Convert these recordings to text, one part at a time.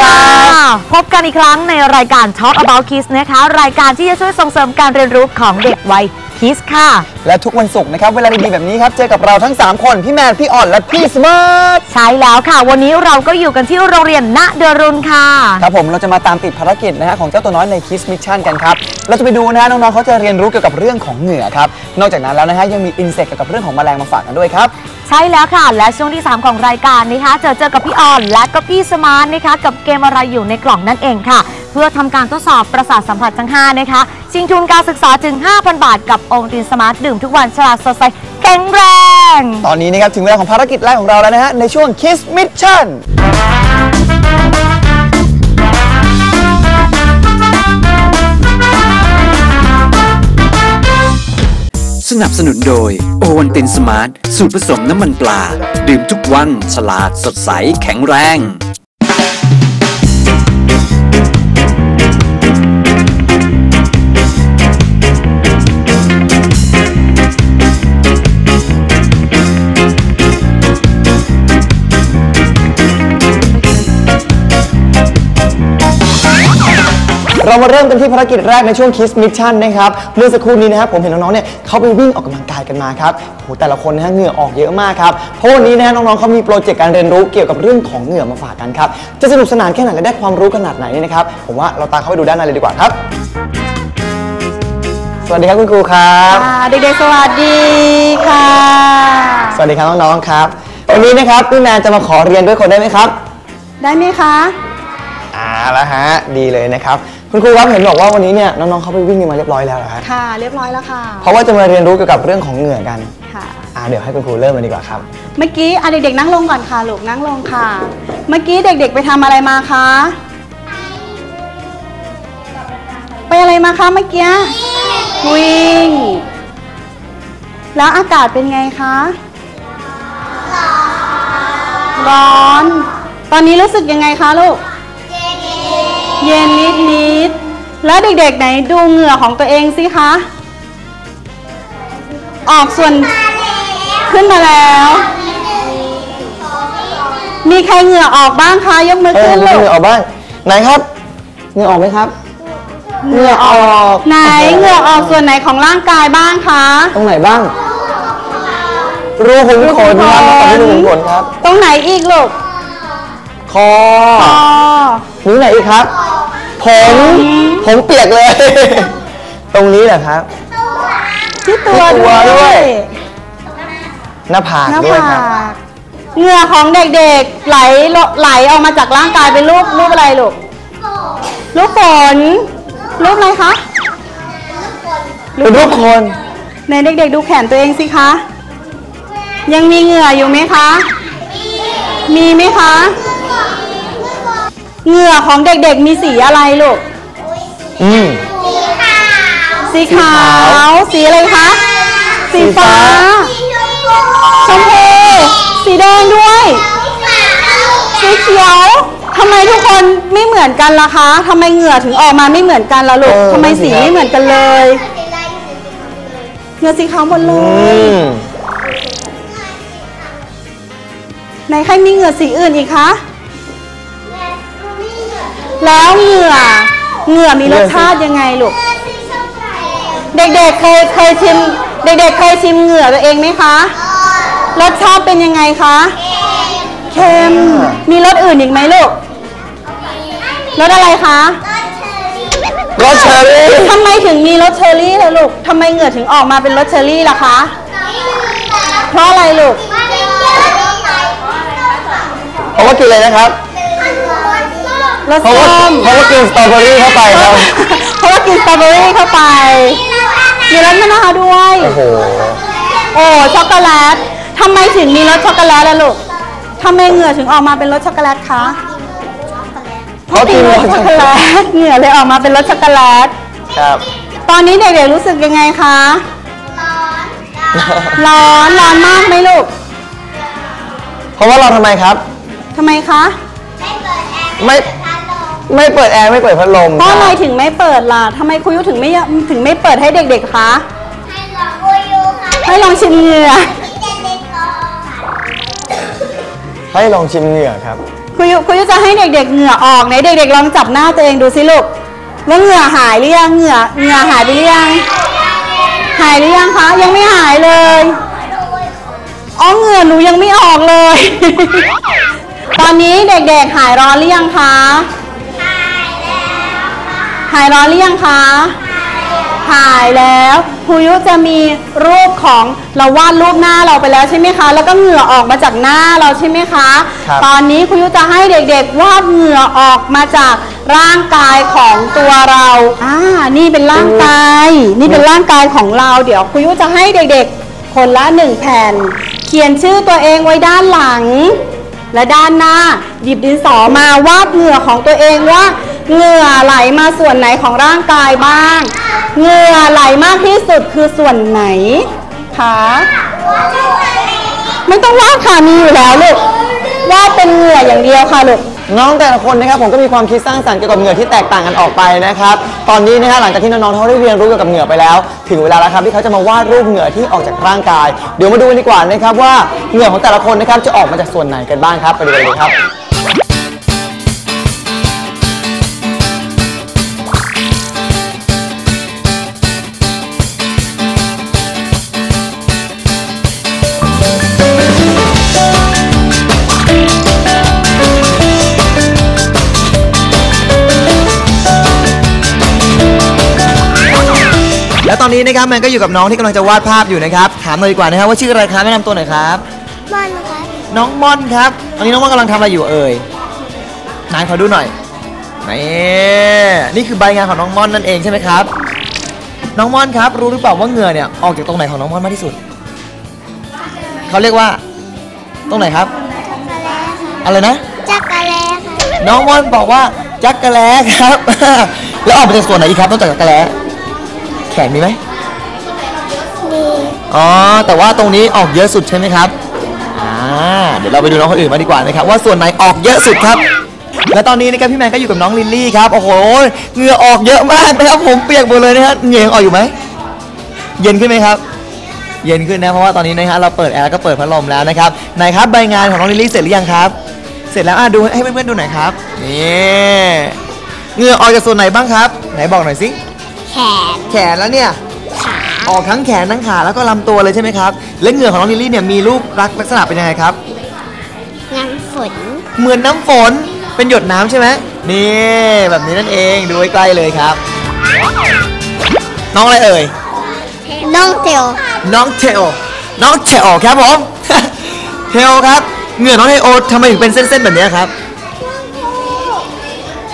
ครับพบกันอีกครั้งในรายการ Talk About Kids นะคะ รายการที่จะช่วยส่งเสริมการเรียนรู้ของเด็กวัย คิสค่ะ และทุกวันศุกร์นะครับ เวลาดีๆแบบนี้ครับ เจอกับเราทั้ง 3 คน พี่แมน พี่อ่อน และพี่สมาร์ท ใช่แล้วค่ะ วันนี้เราก็อยู่กันที่โรงเรียนณเดอรุนค่ะ ครับผมเราจะมาตามติดภารกิจนะฮะของเจ้าตัวน้อยในคิสมิชชั่นกันครับ เราจะไปดูนะฮะน้องๆเขาจะเรียนรู้เกี่ยวกับเรื่องของเหงื่อครับ นอกจากนั้นแล้วนะฮะยังมีอินเสกเกี่ยวกับเรื่องของแมลงมาฝากกันด้วยครับ ใช่แล้วค่ะ และช่วงที่ 3 ของรายการนะคะ เจอเจอกับพี่ออน และก็พี่สมาร์ทนะคะ กับเกมอะไรอยู่ในกล่องนั่นเองค่ะ เพื่อทำการทดสอบประสาทสัมผัสทั้ง 5 นะคะ ชิงทุนการศึกษาถึง 5,000 บาทกับองค์ตินสมาร์ทดื่มทุกวันฉลาดสดใสแข็งแรง ตอนนี้นะครับถึงเวลาของภารกิจแรกของเราแล้วนะฮะในช่วงคิสมิชชั่นสนับสนุนโดยโอวันตินสมาร์ทสูตรผสมน้ำมันปลา ดื่มทุกวันฉลาดสดใสแข็งแรง เรามาเริ่มกันที่ภารกิจแรกในช่วงคิสมิชชั่นนะครับเมื่อสักครู่นี้นะครับผมเห็นน้องๆเนี่ยเขาไปวิ่งออกกำลังกายกันมาครับโหแต่ละคนนะฮะเหงื่อออกเยอะมากครับเพราะวันนี้นะฮะน้องๆเขามีโปรเจกต์การเรียนรู้เกี่ยวกับเรื่องของเหงื่อมาฝากกันครับจะสนุกสนานแค่ไหนและได้ความรู้ขนาดไหนเนี่ยนะครับผมว่าเราตามเข้าไปดูด้านในเลยดีกว่าครับ สวัสดีครับคุณครูครับเด็กๆสวัสดีค่ะ สวัสดีครับน้องๆครับวันนี้นะครับพี่แมนจะมาขอเรียนด้วยคนได้ไหมครับ ได้ไหมคะ อ่าแล้วฮะ ดีเลยนะครับ คุณครูครับเห็นบอกว่าวันนี้เนี่ยน้องๆเขาไปวิ่งกันมาเรียบร้อยแล้วเหรอฮะค่ะ เรียบร้อยแล้วค่ะ เพราะว่าจะมาเรียนรู้เกี่ยวกับเรื่องของเหงื่อกันค่ะ อ่าเดี๋ยวให้คุณครูเริ่มเลยดีกว่าครับ เมื่อกี้อะเด็กๆนั่งลงก่อนค่ะลูกนั่งลงค่ะ เมื่อกี้เด็กๆไปทำอะไรมาคะไปอะไรมาคะเมื่อกี้วิ่ง แล้วอากาศเป็นไงคะร้อน ตอนนี้รู้สึกยังไงคะลูก เย็นนิดนิดๆแล้วเด็กๆไหนดูเหงื่อของตัวเองสิคะ ออกส่วนขึ้นมาแล้ว มีใครเหงื่อออกบ้างคะยกมือเออขึ้นเหลูงื่กอออกบ้างไหนครับเหงื่อออกไหมครับเหงื่อออกไหนเหงื่อออกส่วนไหนของร่างกายบ้างคะ ตรงไหนบ้าง รูขุมขนครับรูขุมขนตอนนี้รูขุมขนครับ ตรงไหนอีกลูกคอ คอ นิ้วไหนอีกครับ ผมผมเปียกเลย ตรงนี้แหละครับ ที่ตัวที่ตัวด้ด้ววย ยหน้าผากหน้าด้วยผาครับ กเหงื่อของเด็กๆไหลไหลออกมาจากร่างกายเป็นรูปรูปอะไรลูกรูปฝนรูปอะไรคะเป็นรูปคนในเด็กๆดูแขนตัวเองสิคะ ยังมีเหงื่ออยู่ไหมคะ มีไหมคะ เหงื่อของเด็กๆมีสีอะไรลูก อืม สีขาว สีอะไรคะ สีฟ้า ชมพู สีแดงด้วย สีเขียวทำไมทุกคนไม่เหมือนกันล่ะคะทำไมเหงื่อถึงออกมาไม่เหมือนกันล่ะลูกเออทำไมนั่นสิสีครับไม่เหมือนกันเลย เหงื่อสีขาวหมดเลอืยมไหนใครมีเหงื่อสีอื่นอีกคะ แล้วเหงื่อเหงื่อมีรสชาติยังไงลูก เด็กๆเคยเคยชิม เด็กๆเคยชิมเหงื่อตัวเองไหมคะ รสชาติเป็นยังไงคะ เค็ม มีรสอื่นอีกไหมลูก รสอะไรคะ รสเชอรี่ทำไมถึงมีรสเชอร์รี่ล่ะลูกทำไมเหงื่อถึงออกมาเป็นรสเชอร์รี่ล่ะคะ เพราะอะไรลูกเพราะว่ากินอะไรนะครับ รสเพราะว่าส้มเพราะว่ากินสตรอเบอรี่เข้าไปครับ เพราะว่ากินสตรอเบอรี่เข้าไป มีรสมะนาวด้วย โอ้โห โอ้ช็อกโกแลตทำไมถึงมีรสช็อกโกแลตล่ะลูกทำไมเหงื่อถึงออกมาเป็นรสช็อกโกแลตคะเพราะกินรรสสช็อกโกแลตเหงื่อเลยออกมาเป็นรสช็อกโกแลต ครับ ตอนนี้เด็กๆรู้สึกยังไงคะ ร้อน ร้อนมากไหมลูกเพราะว่าเราทำไมครับ ทำไมคะ ไม่ ไม่เปิดแอร์ไม่เปิดพัดลมเพราะอะไรคบถึงไม่เปิดล่ะทำไมครูยุถึงไม่ยถึงไม่เปิดให้เด็กๆคะให้ลองชิมเหงื่อให้ลองชิมเหงื่อครับครูยุครูยุจะให้เด็ก ๆ เหงื่อออกไหนเด็ก ๆ ลองจับหน้าตัวเองดูสิลูกว่าเหงื่อหายหรือยังเหงื่อเหงื่อหายไปหรือยังหายหรือยังคะยังไม่หายเลยอ๋อเหงื่อหนูยังไม่ออกเลย ตอนนี้เด็กๆหายร้อนหรือยังคะ หายร้อนหรือยังคะหายแล้วครูยุจะมีรูปของเราวาดรูปหน้าเราไปแล้วใช่ไหมคะ แล้วก็เหงื่อออกมาจากหน้าเราใช่ไหมคะ ครับ ตอนนี้ครูยุจะให้เด็กๆวาดเหงื่อออกมาจากร่างกายของตัวเรา อ่า นี่เป็นร่างกาย นี่เป็นร่างกายของเรา เดี๋ยวครูยุจะให้เด็กๆ คนละหนึ่งแผ่น เขียนชื่อตัวเองไว้ด้านหลัง และด้านหน้า หยิบดินสอมาวาดเหงื่อของตัวเองว่า เหงื่อไหลมาส่วนไหนของร่างกายบ้าง เหงื่อไหลมากที่สุดคือส่วนไหนคะไม่ต้องวาดค่ะมีอยู่แล้วลูกวาดเป็นเหงื่ออย่างเดียวค่ะลูกน้องแต่ละคนนะครับผมก็มีความคิดสร้างสรรค์เกี่ยวกับเหงื่อที่แตกต่างกันออกไปนะครับตอนนี้นะฮะหลังจากที่น้องๆเขาได้เรียนรู้เกี่ยวกับเหงื่อไปแล้ว ถึงเวลาแล้วครับที่เขาจะมาวาดรูปเหงื่อที่ออกจากร่างกาย เดี๋ยวมาดูกันดีกว่านะครับว่าเหงื่อของแต่ละคนนะครับจะออกมาจากส่วนไหนกันบ้างครับไปดูกันเลยครับ อนนี้นะครับแมนก็อยู่กับน้องที่กำลังจะวาดภาพอยู่นะครับ ถามหน่อยดีกว่านะครับว่าชื่ออะไรครับแนะนำตัวหน่อยครับบอลครับน้องม่อนครับ ตอนนี้น้องม่อนกำลังทำอะไรอยู่เอ่ยนายขอดูหน่อยนี่นี่คือใบงานของน้องม่อนนั่นเองใช่ไหมครับ น้องม่อนครับ รู้หรือเปล่าว่าเหงื่อเนี่ยออกจากตรงไหนของน้องม่อนมากที่สุด เขาเรียกว่า ตรงไหนครับ อะไรนะ จักรแลค่ะ น้องม่อนบอกว่าจักกะแลครับ แล้วออกมาจากส่วนไหนอีกครับนอกจากจักกะแล แขนมีไหมมีอ๋อแต่ว่าตรงนี้ออกเยอะสุดใช่ไหมครับอ่าเดี๋ยวเราไปดูน้องคนอื่นมางดีกว่านะครับว่าส่วนไหนออกเยอะสุดครับ และตอนนี้นะครับพี่แมนก็อยู่กับน้องลิลลี่ครับโอ้โหเหงื่อออกเยอะมากนะครับผมเปียกหมดเลยนะครับเหงื่อยังออกอยู่ไหมเย็นขึ้นไหมครับ เย็นขึ้นนะเพราะว่าตอนนี้นะฮะเราเปิดแอร์แล้วก็เปิดพัดลมแล้วนะครับไหนครับใบงานของน้องลิลลี่เสร็จหรือยังครับ เสร็จแล้วอะดูให้เพื่อนๆดูหน่อยครับนี่เหงื่อออกจากส่วนไหนบ้างครับ ไหนบอกหน่อยสิ แขน แขนแล้วเนี่ยออกทั้งแขนทั้งขาแล้วก็ลำตัวเลยใช่ไหมครับ และเหงื่อของน้องลิลลี่เนี่ยมีรูปลักษณะเป็นยังไงครับ น้ำฝน เหมือนน้ำฝนเป็นหยดน้ำใช่ไหมนี่แบบนี้นั่นเองดูใกล้ๆเลยครับ น้องอะไรเอ่ย น้องเทลน้องเทโอน้องเทโอครับผม เทโอครับ เหงื่อน้องเทโอทำไมถึงเป็นเส้นๆแบบนี้ครับ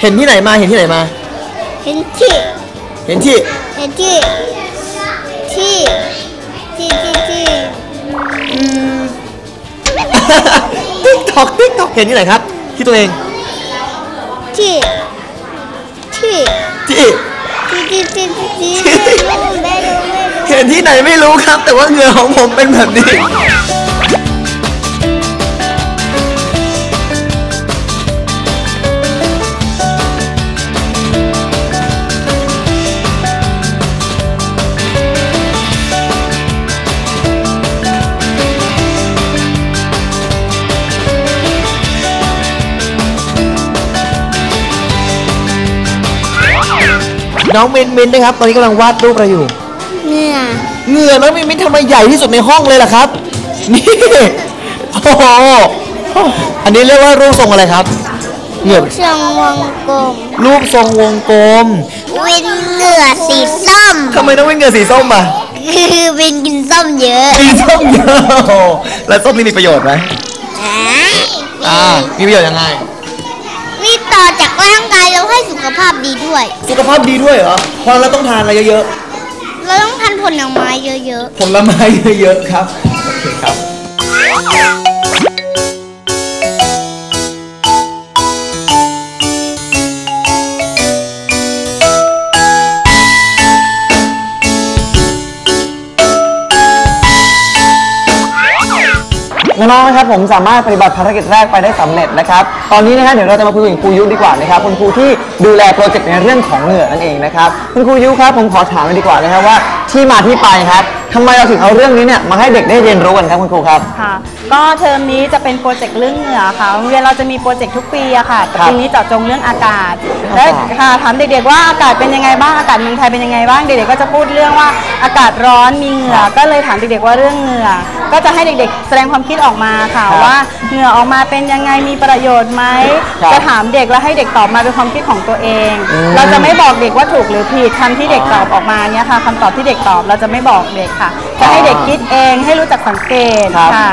เห็นที่ไหนมาเห็นที่ไหนมา เห็นที่ เห็นที่เห็นที่ ที่ ที่ที่ที่ติ๊กตอกติ๊กตอกเห็นที่ไหนครับ ที่ตัวเองที่ที่ ที่ ที่ ที่ที่ที่ที่ไม่รู้ไม่รู้ไม่รู้เห็นที่ไหนไม่รู้ครับ แต่ว่าเหงื่อของผมเป็นแบบนี้ น้องเมนเมนนะครับ ตอนนี้กำลังวาดรูปอะไรอยู่ เหงื่อเหงื่อน้องมินมินทำไมใหญ่ที่สุดในห้องเลยล่ะครับ นี่ โอ้โห อันนี้เรียกว่ารูปทรงอะไรครับ เหงื่อทรงวงกลม รูปทรงวงกลม วินเหงื่อสีส้มทำไมต้องเป็นเหงื่อสีส้มอะคือวินกินส้มเยอะสีส้มเยอะโอ้โหแล้วส้มนี่มีประโยชน์ไหมอ่ามีประโยชน์ยังไงมี ต่อจากร่างกายแล้วให้สุขภาพดีด้วย สุขภาพดีด้วยเหรอเพราะเราต้องทานอะไรเยอะเราต้องทานผลไม้เยอะๆผลไม้เยอะๆครับ โอเคครับ น้องๆนะครับผมสามารถปฏิบัติภารกิจแรกไปได้สำเร็จนะครับ ตอนนี้นะฮะเดี๋ยวเราจะมาคุยกับครูยุดีกว่านะครับคุณครูที่ดูแลโปรเจกต์ในเรื่องของเหงื่อนั่นเองนะครับคุณครูยุครับผมขอถามเลยดีกว่านะครับว่าที่มาที่ไปครับทำไมเราถึงเอาเรื่องนี้เนี่ยมาให้เด็กได้เรียนรู้กันครับคุณครูครับ ค่ะ ก็เทอมนี้จะเป็นโปรเจกต์เรื่องเหงื่อค่ะโรงเรียนเราจะมีโปรเจกต์ทุกปีอะค่ะแต่ครับปีนี้เจาะจงเรื่องอากาศอากาศ และค่ะถามเด็กๆว่าอากาศเป็นยังไงบ้าง อากาศเมืองไทยเป็นยังไงบ้าง เด็กๆก็จะพูดเรื่องว่าอากาศร้อนมีเหงื่อ ก็เลยถามเด็กๆว่าเรื่องเหงื่อ ก็จะให้เด็กๆ แสดงความคิดออกมาค่ะครับว่าเหงื่อออกมาเป็นยังไง มีประโยชน์ไหม ครับจะถามเด็กแล้วให้เด็กตอบมาเป็นความคิดของตัวเอง อืม เราจะไม่บอกเด็กว่าถูกหรือผิดคำที่เด็กตอบออกมาเนี่ยค่ะคำตอบที่เด็กตอบเราจะไม่บอกเด็กค่ะ จะให้เด็กคิดเองให้รู้จักสังเกตครับ ค่ะ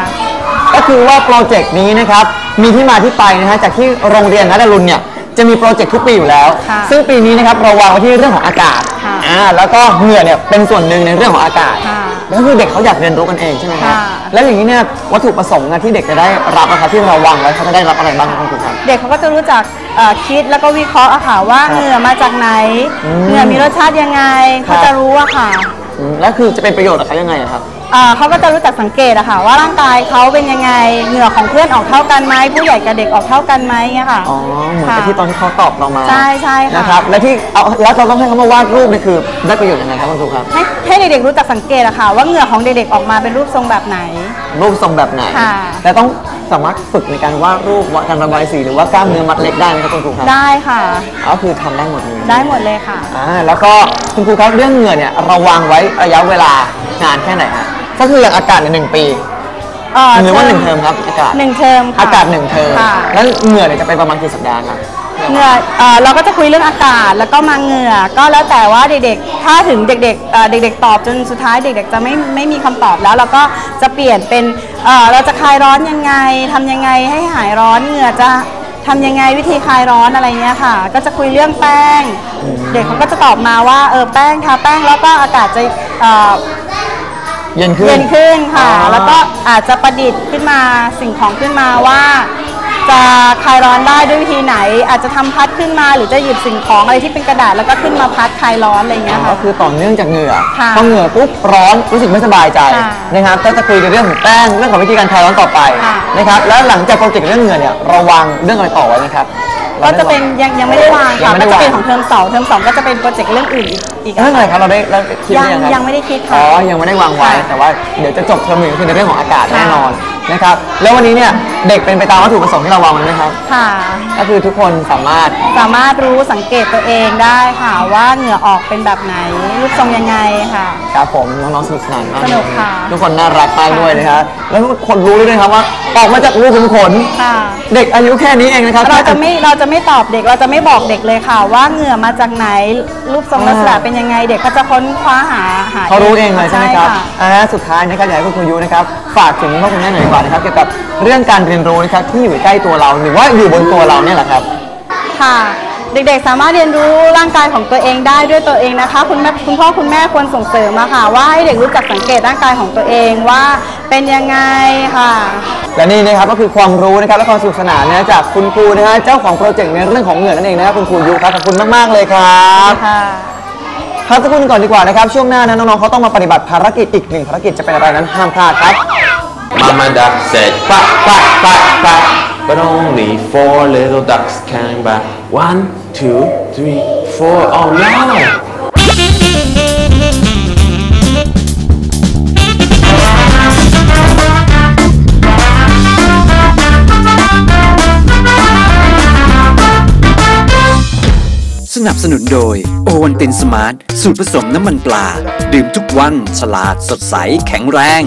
ก็คือว่าโปรเจกต์นี้นะครับมีที่มาที่ไปนะฮะจากที่โรงเรียนนัดรุณเนี่ยจะมีโปรเจกต์ทุกปีอยู่แล้ว ค่ะซึ่งปีนี้นะครับเราวางไว้ที่เรื่องของอากาศค่ะอ่าแล้วก็เหงื่อเนี่ยเป็นส่วนหนึ่งในเรื่องของอากาศค่ะแล้วก็คือเด็กเขาอยากเรียนรู้กันเองใช่ไหมครับค่ะ แล้วอย่างนี้เนี่ยวัตถุประสงค์นะที่เด็กจะได้รับนะครับที่เราวางไว้เขาจะได้รับอะไรบ้างครับคุณครูครับ เด็กเขาก็จะรู้จักเอ่อคิดแล้วก็วิเคราะห์อะค่ะว่าครับเหงื่อมาจากไหน อืมเหงื่อมีรสชาติยังไง ครัเขาบจะรู้อะค่ะ อืมแล้วคือจะเป็นประโยชน์กับเขายังไงอะครับเอ่อเขาก็จะรู้จักสังเกตอะค่ะว่าร่างกายเขาเป็นยังไงเหงื่อของเพื่อนออกเท่ากันไหมผู้ใหญ่กับเด็กออกเท่ากันไหมเนี่ยค่ะอ๋อ เหมือนกับค่ะ ที่ตอนที่เขาตอบเรามาใช่ใช่ค่ะ นะครับ และที่เอาแล้วเราต้องให้เขามาวาดรูปนี่คือได้ประโยชน์ยังไงครับคุณครูครับ ให้ให้เด็กๆรู้จักสังเกตอะค่ะว่าเหงื่อของเด็กๆออกมาเป็นรูปทรงแบบไหน รูปทรงแบบไหน ค่ะและต้องสามารถฝึกในการวาดรูปวาดการระบายสีหรือว่ากล้ามเนื้อมัดเล็กได้ไหมครับคุณครูครับได้ค่ะ ก็คือทำได้หมดเลยได้หมดเลยค่ะ อ่าแล้วก็คุณครูครับเรื่องเหงื่อเนี่ยเราวางไว้ระยะเวลานานแค่ไหนฮะก็คืออย่างอากาศเนี่ยหนึ่งปีเอ่อหรือว่าหนึ่งเทอมครับอากาศหนึ่งเทอมค่ะอากาศหนึ่งเทอมค่ะ แล้วเหงื่อเนี่ยจะไปประมาณกี่สัปดาห์ครับ เหงื่อเอ่อเราก็จะคุยเรื่องอากาศแล้วก็มาเหงื่อ ก็แล้วแต่ว่าเด็กๆ ถ้าถึงเด็กๆเอ่อเด็ก ๆ ตอบจนสุดท้ายเด็ก ๆ จะไม่ไม่มีคำตอบแล้วเราก็จะเปลี่ยนเป็นเอ่อเราจะคลายร้อนยังไงทำยังไงให้หายร้อนเหงื่อจะทำยังไงวิธีคลายร้อนอะไรเงี้ยค่ะ ก็จะคุยเรื่องแป้ง เด็กเขาก็จะตอบมาว่าเออแป้งทาแป้งแล้วก็อากาศจะเอ่อ เย็นขึ้น เย็นขึ้นค่ะ อ๋อ แล้วก็อาจจะประดิษฐ์ขึ้นมาสิ่งของขึ้นมาว่า จะคลายร้อนได้ด้วยวิธีไหน อาจจะทำพัดขึ้นมาหรือจะหยิบสิ่งของอะไรที่เป็นกระดาษแล้วก็ขึ้นมาพัดคลายร้อนอะไรอย่างเงี้ยก็ค่ะ คือต่อเนื่องจากเหงื่อค่ะพอเหงื่อปุ๊บร้อนรู้สึกไม่สบายใจค่ะนะครับ ก็จะคุยกันเรื่องของแป้งเรื่องของวิธีการคลายร้อนต่อไปค่ะ นะครับ แล้วหลังจากโปรเจกต์เรื่องเหงื่อเนี่ยเราวางเรื่องอะไรต่อไว้ไหมครับ ก็จะเป็นยังยังไม่ได้วางยัค่ะงไม่ก็ได้จะวางเป็นของเทอมสองเทอมสองก็จะเป็นโปรเจกต์เรื่องอื่นอีกอีกเรื่องอะไรครับเราได้เราคิดหรือยังครับ ยังไม่ได้คิดค่ะอ๋อยังไม่ได้วางไว้ ค่ะแต่ว่าเดี๋ยวจะจบเทอมหนึ่งก็คือในเรื่องของอากาศค่ะแน่นอนนะครับ แล้ววันนี้เนี่ย เด็กเป็นไปตามวัตถุประสงค์ที่เราวางไว้ไหมครับ ค่ะ ก็คือทุกคนสามารถสามารถรู้สังเกตตัวเองได้ค่ะว่าเหงื่อออกเป็นแบบไหนรูปทรงยังไงค่ะ ครับผมน้องๆสนุกสนานมากสนุกค่ะ ทุกคนน่ารักมากด้วยนะครับแล้วทุกคนรู้ด้วยนะครับว่าออกมาจากรูขุมขนค่ะ เด็กอายุแค่นี้เองนะครับเราจะไม่เราจะไม่ตอบเด็กเราจะไม่บอกเด็กเลยค่ะ ว่าเหงื่อมาจากไหนรูปทรงลักษณะเป็นยังไง เด็กก็จะค้นคว้าหาหาเขารู้เองเลยใช่ไหมครับะอ่าสุดท้ายนะครับอยากให้คุณครูยุนะครับฝากถึงพ่อคุณแม่หน่อยดีกว่านะครับเกี่ยวกับเรื่องการเรียนรู้นะครับที่อยู่ใกล้ตัวเราหรือว่าอยู่บนตัวเราเนี่ยแหละครับ ค่ะ เด็กๆ สามารถเรียนรู้ร่างกายของตัวเองได้ด้วยตัวเองนะคะ คุณแม่คุณพ่อคุณแม่ควรส่งเสริมมาค่ะ ว่าให้เด็กรู้จักสังเกตร่างกายของตัวเองว่าเป็นยังไงค่ะ และนี่นะครับก็คือความรู้นะครับและความสนุกสนานนะจากคุณครูนะฮะเจ้าของโปรเจกต์ในเรื่องของเหงื่อนั่นเองนะครับคุณครูยุครับขอบคุณมากๆเลยครับค่ะพักสักครู่หนึงก่อนดีกว่านะครับ ช่วงหน้านะน้องๆเขาต้องมาปฏิบัติภารกิจอีกหนึ่งภารกิจจะเป็นอะไรนั้นห้ามพลาดครับ Mama duck said quack, quack, quack, quack. But only four little ducks came back. One, two, three, four. Oh no! สนับสนุนโดยโอวันตินสมาร์ท สูตรผสมน้ำมันปลา ดื่มทุกวัน ฉลาดสดใส แข็งแรง